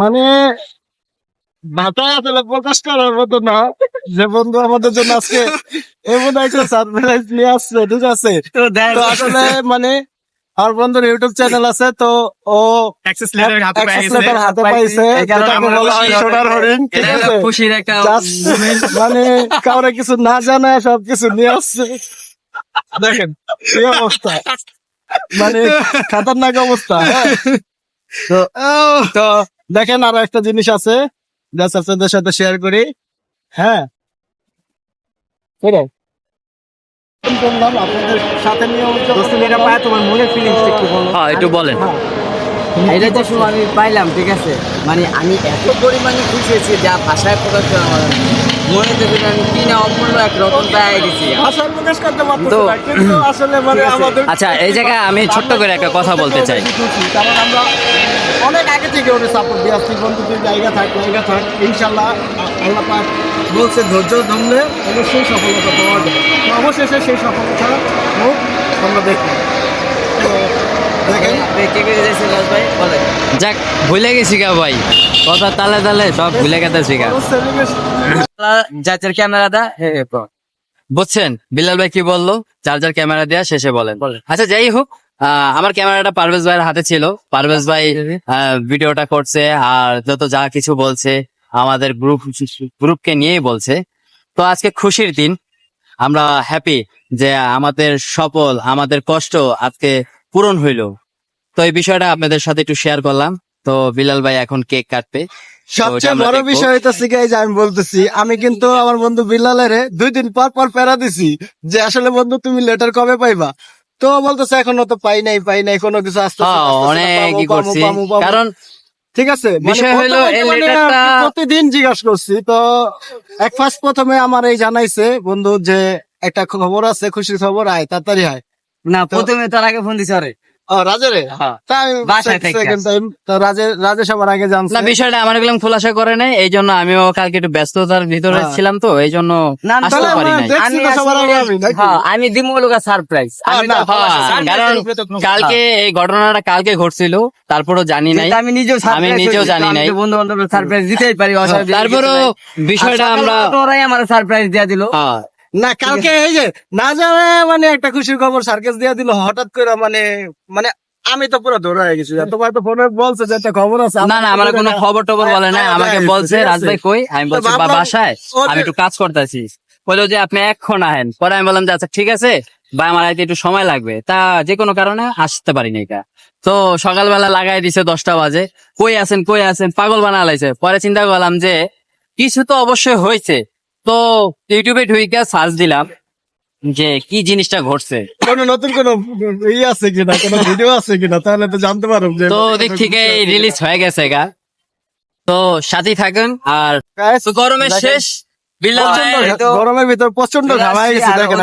মানে ভাষায় আসলে প্রকাশ করার মতো না। যে বন্ধু আমাদের জন্য আজকে এমন একটা সারপ্রাইজ নিয়ে আসছে ঠিক আছে? তো আসলে মানে আমার বন্ধুর ইউটিউব চ্যানেল আছে তো ও অ্যাক্সেস লেটার হাতে পাইছে। সোনার হরিণ ঠিক আছে? খুশির একটা মানে কাউরে কিছু না জানায় সবকিছু নিয়ে আসছে। দেখেন। এই অবস্থা। মানে খাতারনাক অবস্থা হ্যাঁ। তো তো দেখেন আরও একটা জিনিস আছে জাস্ট আপনাদের সাথে শেয়ার করি। হ্যাঁ। এটাই। আপনাদের সাথে নিয়ে এটা পায় তোমার মনের ফিলিংস একটু বলো হ্যাঁ একটু বলেন এটা যে আমি পাইলাম ঠিক আছে? মানে আমি এত পরিমাণে খুশি হয়েছি যা ভাষায় প্রকাশ করা আমার মনে থেকে আমি কি না অমূল্য এক রতন পেয়ে গেছি ভাষায় প্রকাশ করতে পারতেছি তো- না, কিন্তু আসলে মানে আমাদের আচ্ছা এই জায়গায় আমি ছোট্ট করে একটা কথা বলতে চাই। কারণ আমরা অনেক আগে থেকে ওরে সাপোর্ট দিয়ে আসছি বন্ধু তুই জায়গা থাক জায়গা থাক ইনশাল্লাহ আল্লাহ পাক বলছে ধৈর্য ধরলে অবশ্যই সফলতা পাওয়া যায়। অবশেষে সেই সফলতা হোক আমরা দেখি তো দেখেন কে কে যাইছে লাল ভাই বলে যাক ভুলে গেছি গা ভাই। কথা তালে তালে সব ভুলে গেছে গা। ক্যামেরা দা? বুঝছেন বিলাল ভাই কি বলল? চার্জার ক্যামেরা দেয়া শেষে বলেন। আচ্ছা যাই হোক আমার ক্যামেরাটা পারভেজ ভাইয়ের হাতে ছিল। পারভেজ ভাই ভিডিওটা করছে আর যত যা কিছু বলছে আমাদের গ্রুপ গ্রুপকে নিয়েই বলছে। তো আজকে খুশির দিন। আমরা হ্যাপি যে আমাদের সফল আমাদের কষ্ট আজকে পূরণ হইল। তো এই বিষয়টা আপনাদের সাথে একটু শেয়ার করলাম। তো বিলাল ভাই এখন কেক কাটবে। সবচেয়ে বড় বিষয় হইতেছে যে আমি বলতেছি আমি কিন্তু আমার বন্ধু বিল্লালের দুই দিন পর পর প্যারা দিছি যে আসলে বন্ধু তুমি লেটার কবে পাইবা? তো বলতেছে এখনও তো পাই নাই পাই নাই কোনো কিছু আসতে হ্যাঁ অনেক কি করছি। কারণ ঠিক আছে? মানে বিষয় হলো এই লেটারটা- প্রতিদিন জিজ্ঞাসা করছি তো এক ফার্স্ট প্রথমে আমার এই জানাইছে বন্ধু যে একটা খবর আছে খুশির খবর আয় তাড়াতাড়ি আয়। না প্রথমে তার আগে ফোন দিছে আরে। রাজেরে? হ্যাঁ। রাজে আগে জানছে। না বিষয়টা আমার খোলাসা করে নাই এই জন্য আমিও কালকে একটু ব্যস্ততার ভিতরে হ্যাঁ। ছিলাম তো এই জন্য আসতে পারি নাই। আমি? হ্যাঁ সারপ্রাইজ হ্যাঁ, কারণ কালকে এই ঘটনাটা কালকে ঘটছিল তারপরও জানি নাই। আমি নিজেও আমি নিজেও জানি নাই। বন্ধু বান্ধব সারপ্রাইজ দিতেই পারি অসুবিধা তারপরও বিষয়টা আমরা ওরাই আমার সারপ্রাইজ দিয়া দিল। হ্যাঁ, না কালকে এই যে না জানে মানে একটা খুশির খবর সার্কেস দিয়ে দিল হঠাৎ করে মানে মানে আমি তো পুরো ধরে হয়ে গেছি। তোমার তো ফোনে বলছে যে একটা খবর আছে না না আমার কোনো খবর টবর বলে না হ্যাঁ, আমাকে হ্যাঁ, বলছে রাজভাই কই? আমি বলছি বাসায় আমি একটু কাজ করতেছি। বলল যে আপনি এক্ষণ আহেন। পরে আমি বললাম যে আচ্ছা ঠিক আছে। বা আমার আইতে একটু সময় লাগবে। তা যে কোনো কারণে আসতে পারিনি এটা তো সকালবেলা লাগাই দিছে দশটা বাজে। কই আছেন কই আছেন? পাগল বানা লাইছে। পরে চিন্তা করলাম যে কিছু তো অবশ্যই হয়েছে তো ইউটিউবে ঢুইকা সার্চ দিলাম যে কি জিনিসটা ঘটছে। কোনো নতুন কোন ই আছে কিনা কোনো ভিডিও আছে কিনা তাহলে তো জানতে পারো যে তো দিক থেকে রিলিজ হয়ে গেছে গা। তো সাথেই থাকুন আর গরমের শেষ গরমের ভিতর প্রচণ্ড ঘাম হয়ে গেছে দেখেন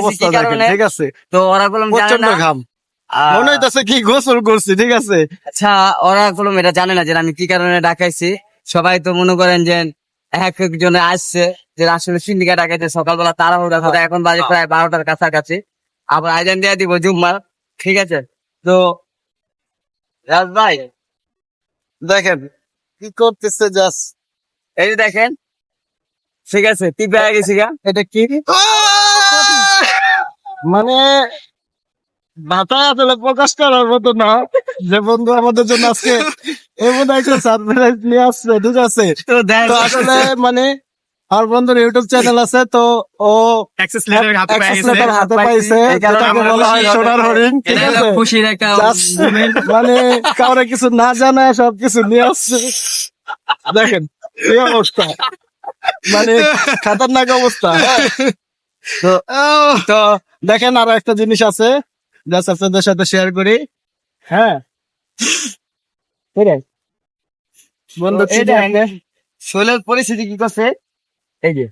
অবস্থা দেখেন ঠিক আছে? তো ওরা বললাম প্রচণ্ড ঘাম। মনে হইতেছে কি গোসল করছি ঠিক আছে? আচ্ছা ওরা বললাম এটা জানে না যে আমি কি কারণে ডাকাইছি। সবাই তো মনে করেন যে এক একজনে আসছে যে আসলে সিন্ডিকা ডাকাইছে সকালবেলা তাড়াহুড়া করে এখন বাজে প্রায় বারোটার কাছাকাছি। আবার আয়োজন দিয়ে দিব জুম্মার ঠিক আছে? তো রাজ ভাই দেখেন কি করতেছে জাস্ট। এই দেখেন ঠিক আছে পেয়ে গেছি গা। এটা কি? মানে ভাষায় আসলে প্রকাশ করার মতো না। যে বন্ধু আমাদের জন্য আজকে এমন একটা সারপ্রাইজ নিয়ে আসছে ঠিক আছে। তো আসলে মানে আমার বন্ধুর ইউটিউব চ্যানেল আছে তো ও অ্যাক্সেস হাতে পাইছে। সোনার হরিণ ঠিক আছে? খুশির একটা মানে কাউরে কিছু না জানায় সবকিছু নিয়ে আসছে। দেখেন এই অবস্থা। মানে খাতারনাক অবস্থা হ্যাঁ। তো তো দেখেন আরও একটা জিনিস আছে জাস্ট আপনাদের সাথে শেয়ার করি। হ্যাঁ? এটাই। বন্ধু কি এইটা- দেখে? শোলের পরিস্থিতি কি করছে? এই যে।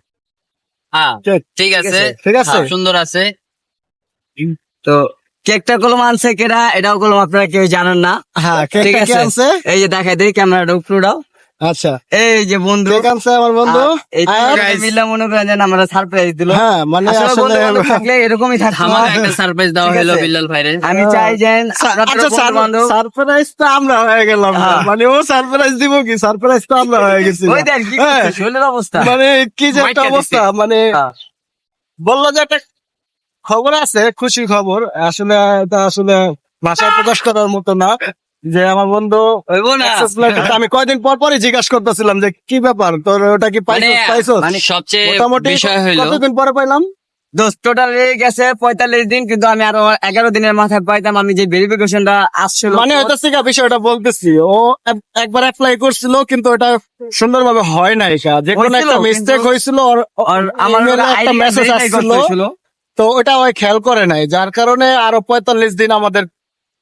হ্যাঁ ঠিক আছে। ঠিক আছে। হ্যাঁ, সুন্দর আছে। তো কেকটা কলম আনছে কেডা? এটাও কলম আপনারা কেউ জানেন না। হ্যাঁ ঠিক আছে। এই যে দেখাই দিই ক্যামেরাটা উপরে দাও আচ্ছা। এই যে বন্ধু কানছে আমার বন্ধু? আর- মনে করেন যেন আমরা সারপ্রাইজ দিল। হ্যাঁ মানে আসলে থাকলে এরকমই থাকতো। আমার একটা সারপ্রাইজ দেওয়া হলো বিল্লাল ভাইরে। আমি চাই যে আচ্ছা সারপ্রাইজ তো আমরা হয়ে গেলাম হ্যাঁ। মানে ও সারপ্রাইজ দিব কি? সারপ্রাইজ তো আমরা হয়ে গেছি ওই দেখ কি হ্যাঁ। শরীরের অবস্থা। মানে কি যে একটা অবস্থা মানে হ্যাঁ। বলল যে একটা খবর আছে খুশি খবর। আসলে এটা আসলে ভাষায় প্রকাশ করার মতো না। যে আমার বন্ধু আমি কয়দিন পর পরই জিজ্ঞাসা করতেছিলাম যে কি ব্যাপার? তোর ওটা কি মানে পাইছো? মানে সবচেয়ে মোটামুটি কতদিন পরে পাইলাম? দোস্ত টোটাল গেছে পঁয়তাল্লিশ দিন কিন্তু আমি আরও এগারো দিনের মাথায় পাইতাম আমি যে ভেরিফিকেশনটা আসছিল মানে হইতেছে কি বিষয়টা বলতেছি ও একবার অ্যাপ্লাই করছিল কিন্তু ওটা সুন্দরভাবে হয় নাই। যে কোনো একটা মিস্টেক হয়েছিল আর আমার একটা মেসেজ আসছিল। তো ওটা ওই খেয়াল করে নাই যার কারণে আরও পঁয়তাল্লিশ দিন আমাদের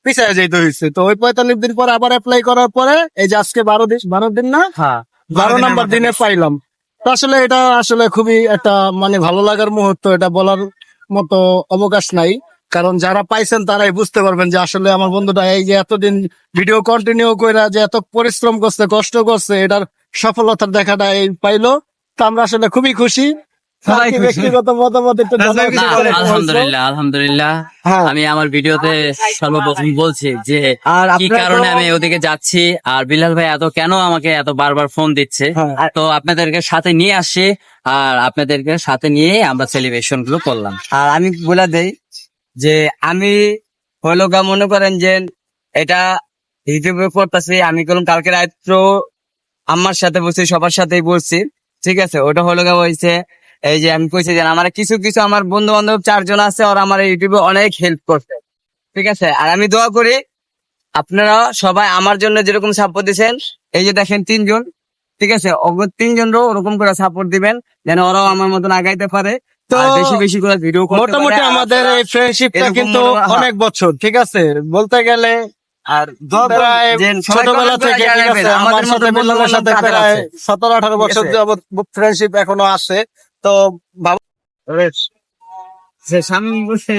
পিছিয়ে যেতে হয়েছে তো ওই পঁয়তাল্লিশ দিন পরে আবার অ্যাপ্লাই করার পরে এই যে আজকে বারো দিন বারো দিন না? হ্যাঁ বারো নাম্বার দিনে পাইলাম। তো আসলে এটা আসলে খুবই একটা মানে ভালো লাগার মুহূর্ত এটা বলার মতো অবকাশ নাই। কারণ যারা পাইছেন তারাই বুঝতে পারবেন যে আসলে আমার বন্ধুটা এই যে এতদিন ভিডিও কন্টিনিউ কইরা যে এত পরিশ্রম করছে কষ্ট করছে এটার সফলতার দেখাটা এই পাইলো। তো আমরা আসলে খুবই খুশি। ব্যক্তিগত মতামত একটু কিছু বলে- বলছো? আলহামদুলিল্লাহ আলহামদুলিল্লাহ। হ্যাঁ। আমি আমার ভিডিওতে সর্বপ্রথম বলছি যে কি কারণে আমি ওদিকে যাচ্ছি আর বিলাল ভাই এত কেন আমাকে এত বারবার ফোন দিচ্ছে? হ্যাঁ। তো আপনাদেরকে সাথে নিয়ে আসছি আর আপনাদেরকে সাথে নিয়ে আমরা সেলিব্রেশনগুলো করলাম। আর আমি বলে দেই যে আমি হলো গা মনে করেন যে এটা ইউটিউবে করতেছি আমি করলাম কালকে রাত্র আমার সাথে বসে সবার সাথেই বলছি। ঠিক আছে ওটা হলো গা হয়েছে এই যে আমি কইছি যে আমার কিছু কিছু আমার বন্ধু বান্ধব চারজন আছে আর আমার ইউটিউবে অনেক হেল্প করছে। ঠিক আছে? আর আমি দোয়া করি আপনারা সবাই আমার জন্য যেরকম সাপোর্ট দিচ্ছেন এই যে দেখেন তিনজন ঠিক আছে? তিনজনও ওরকম করে সাপোর্ট দিবেন যেন ওরাও আমার মতন আগাইতে পারে। তো বেশি বেশি করে ভিডিও মোটামুটি আমাদের এই ফ্রেন্ডশিপটা কিন্তু অনেক বছর ঠিক আছে? বলতে গেলে আর ছোটবেলা থেকে আমার সাথে সাথে প্রায় সতেরো আঠারো বছর? ফ্রেন্ডশিপ এখনও আছে। তো সে সামনে বসে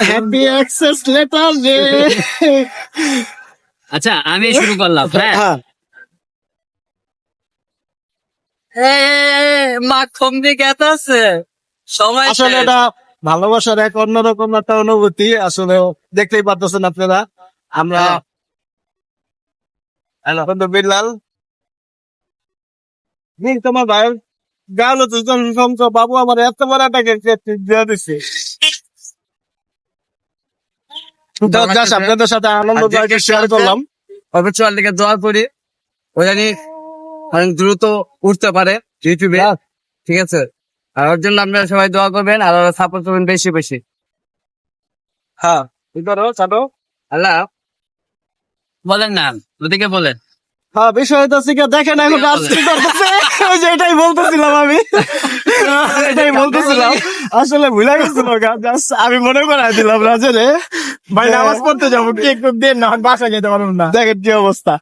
হ্যাপি অ্যাক্সেস লেটার রে আচ্ছা আমি শুরু করলাম হ্যাঁ? হ্যাঁ। মা আছে সময় আসলে এটা ভালোবাসার এক অন্যরকম একটা অনুভূতি আসলে দেখতেই পাচ্ছেন আপনারা। আমরা হ্যালো। বন্ধু বিল্লাল। তোমার ভাই। গালো তো সমস্যা। বাবু আমার এত বড় একটা দিয়ে জাস্ট আপনাদের সাথে আনন্দ শেয়ার করলাম। দোয়া করি। ও জানি অনেক দ্রুত উঠতে পারে ইউটিউবে ঠিক আছে? আর ওর জন্য আপনারা সবাই দোয়া করবেন আর সাপোর্ট করবেন বেশি বেশি। হ্যাঁ কি করো চাটো আল্লাহ। বলেন না ওদিকে বলেন। হ্যাঁ বিষয় তো দেখেন এখন করতেছে? ওই যে এটাই বলতেছিলাম আমি। এটাই বলতেছিলাম। আসলে ভুলে গেছিল আমি মনে করাই দিলাম রাজে ভাই নামাজ পড়তে যাব কি একটু দেন না বাসা যেতে পারব না। দেখেন কি অবস্থা।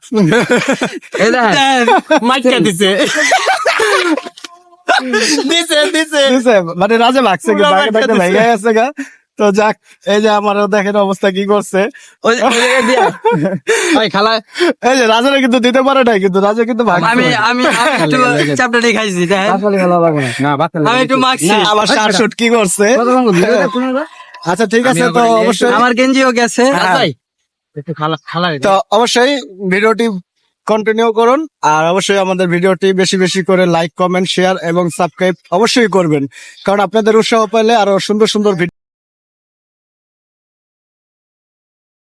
মাইকা দিছে। দিছে দিছে। দিছে মানে রাজা লাগছে কি ভেঙে গেছে গা। তো যাক এই যে আমারও দেখেন অবস্থা কি করছে। খালায় এই যে রাজারে কিন্তু দিতে পারে নাই কিন্তু রাজা কিন্তু আমি আমি আমি খাইছি আমি একটু মাখছি। আবার শার্ট কি করছে? আচ্ছা। ঠিক আছে তো অবশ্যই আমার গেঞ্জিও গেছে। হ্যাঁ। তো অবশ্যই ভিডিওটি কন্টিনিউ করুন আর অবশ্যই আমাদের ভিডিওটি বেশি বেশি করে লাইক কমেন্ট শেয়ার এবং সাবস্ক্রাইব অবশ্যই করবেন। কারণ আপনাদের উৎসাহ পেলে আরও সুন্দর সুন্দর ভিডিও